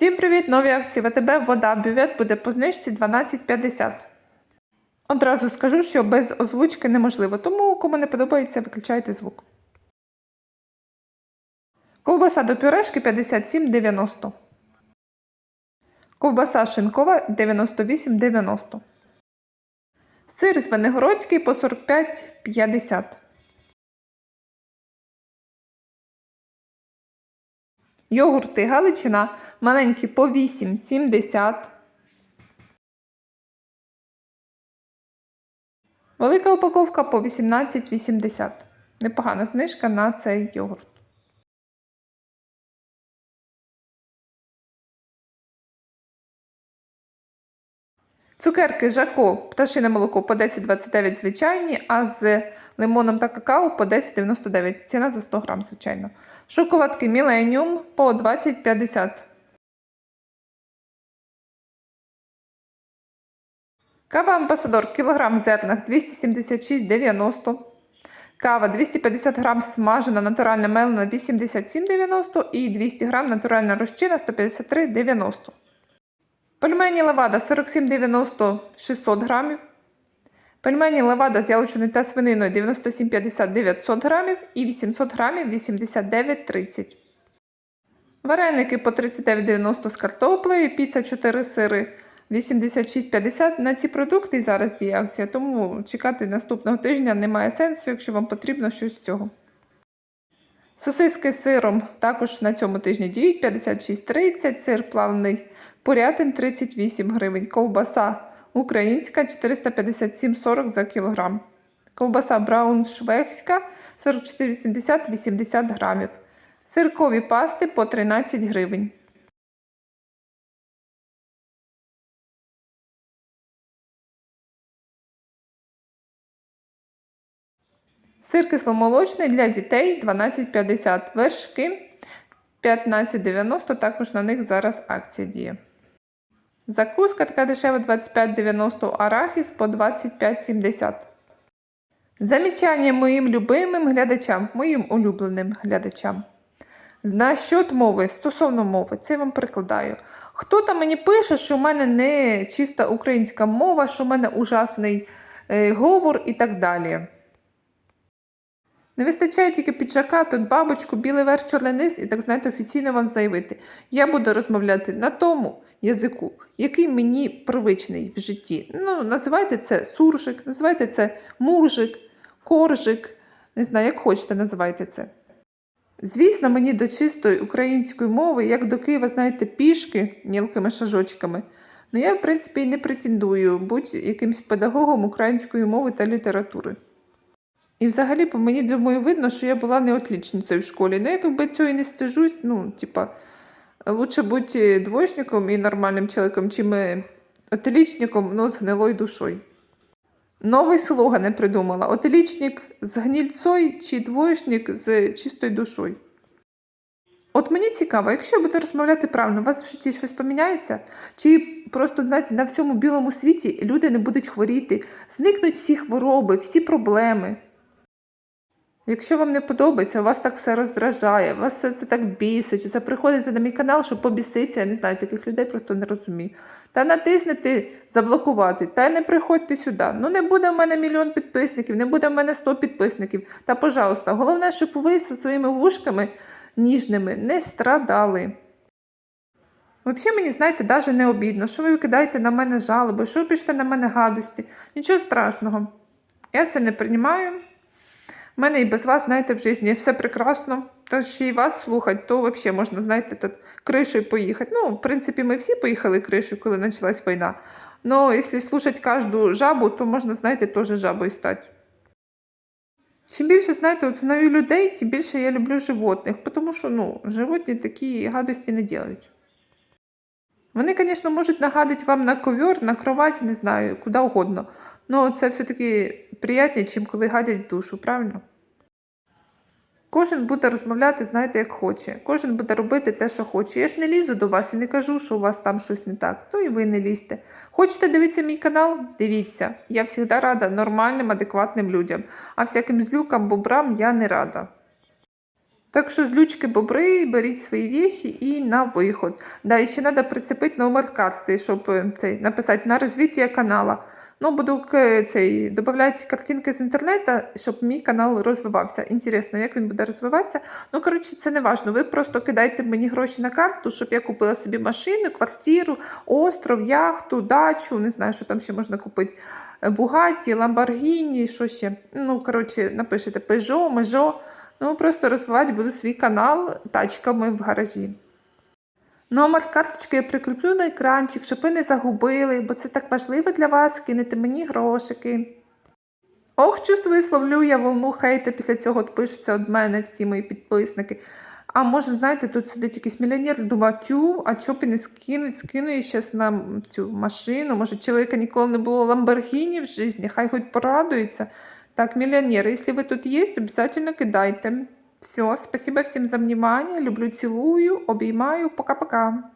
Всім привіт! Нові акції ВТБ вода бювет буде по знижці 12,50. Одразу скажу, що без озвучки неможливо, тому кому не подобається, виключайте звук. Ковбаса до пюрешки 57,90. Ковбаса шинкова 98,90. Сир Звенигородський по 45,50. Йогурти Галичина маленькі по 8,70. Велика упаковка по 18,80. Непогана знижка на цей йогурт. Цукерки Жако пташине молоко по 10,29 звичайні, а з лимоном та какао по 10,99. Ціна за 100 грам, звичайно. Шоколадки Millennium по 20,50. Кава Амбасадор кілограм в зернах 276,90. Кава 250 грам смажена натуральна мелена 87,90 і 200 грам натуральна розчина 153,90. Пельмені левада 47,90 600 грамів. Пельмені левада з яловичиною та свининою 97,50 900 грамів і 800 грамів 89,30. Вареники по 39,90 з картоплею, піца 4 сири 86,50 на ці продукти і зараз діє акція, тому чекати наступного тижня немає сенсу, якщо вам потрібно щось з цього. Сосиски з сиром також на цьому тижні діють 56,30, сир плавний порятин 38 гривень, ковбаса українська 457,40 за кілограм. Ковбаса брауншвегська 44,80 80 грамів. Сиркові пасти по 13 гривень. Сир кисломолочний для дітей 12,50 вершки 15,90 також на них зараз акція діє. Закуска така дешева 25,90 арахіс по 25,70. Замічання моїм любимим глядачам, моїм улюбленим глядачам. На щот мови, стосовно мови, це я вам перекладаю. Хто там мені пише, що в мене не чиста українська мова, що в мене ужасний е, говор і так далі. Не вистачає тільки піджака, тут бабочку, білий верх, чорний низ, і так знаєте, офіційно вам заявити. Я буду розмовляти на тому язику, який мені привичний в житті. Ну, називайте це суржик, називайте це муржик, коржик, не знаю, як хочете, називайте це. Звісно, мені до чистої української мови, як до Києва, знаєте, пішки мілкими шажочками. Ну я, в принципі, і не претендую бути якимсь педагогом української мови та літератури. І взагалі, по мені думаю, видно, що я була не отлічницею в школі. Ну, я якби цього і не стежусь, ну, типа, лучше бути двоєчником і нормальним чоловіком, чим е, отлічником, ну, з гнилою душою. Новий слоган придумала: отлічник з гнільцой чи двоєчник з чистою душою. От мені цікаво, якщо я буду розмовляти правильно, у вас в житті щось поміняється? Чи просто знаєте, на всьому білому світі люди не будуть хворіти, зникнуть всі хвороби, всі проблеми? Якщо вам не подобається, вас так все роздражає, вас все це так бісить, це приходите на мій канал, щоб побіситися, я не знаю, таких людей просто не розумію. Та натиснете заблокувати, та не приходьте сюди. Ну не буде в мене мільйон підписників, не буде в мене 100 підписників. Та, пожалуйста, головне, щоб ви зі своїми вушками ніжними не страдали. Взагалі, мені, знаєте, навіть не обідно, що ви викидаєте на мене жалоби, що ви пишете на мене гадості. Нічого страшного. Я це не приймаю. У мене і без вас, знаєте, в житті все прекрасно. Тож і вас слухати, то взагалі можна, знаєте, тут кришею поїхати. Ну, в принципі, ми всі поїхали кришею, коли почалась війна. Но якщо слушати кожну жабу, то можна, знаєте, теж жабою стати. Чим більше, знаєте, от знаю людей, тим більше я люблю животних, тому що ну, животні такі гадості не роблять. Вони, звісно, можуть нагадати вам на ковер, на кровать, не знаю, куди угодно. Ну, це все-таки приємніше, ніж коли гадять душу, правильно? Кожен буде розмовляти, знаєте, як хоче. Кожен буде робити те, що хоче. Я ж не лізу до вас і не кажу, що у вас там щось не так, то і ви не лізьте. Хочете дивитися мій канал? Дивіться. Я завжди рада нормальним, адекватним людям, а всяким злюкам, бобрам я не рада. Так що злючки бобри, беріть свої вещи і на виход. Да, і ще треба прицепити номер карти, щоб е, цей, написати на розвиття канала. Ну, буду цей, додавати картинки з інтернету, щоб мій канал розвивався. Інтересно, як він буде розвиватися. Ну, коротше, це не важливо. Ви просто кидайте мені гроші на карту, щоб я купила собі машину, квартиру, остров, яхту, дачу, не знаю, що там ще можна купити. Бугаті, Ламборгіні, що ще. Ну, коротше, напишете Peugeot, Межо. Ну, просто розвивати буду свій канал тачками в гаражі. Номер карточки я прикріплю на екранчик, щоб ви не загубили, бо це так важливо для вас, кинете мені грошики. Ох, чувствую, словлю я волну хейта, після цього пишуться від мене всі мої підписники. А може, знаєте, тут сидить якийсь мільйонер, думає, тю, а чого б і не скинуть, скину я зараз на цю машину. Може, чоловіка ніколи не було Ламборгіні в житті, хай хоч порадується. Так, миллионеры, если вы тут есть, обязательно кидайте. Все, спасибо всем за внимание. Люблю, целую, обіймаю. Пока-пока.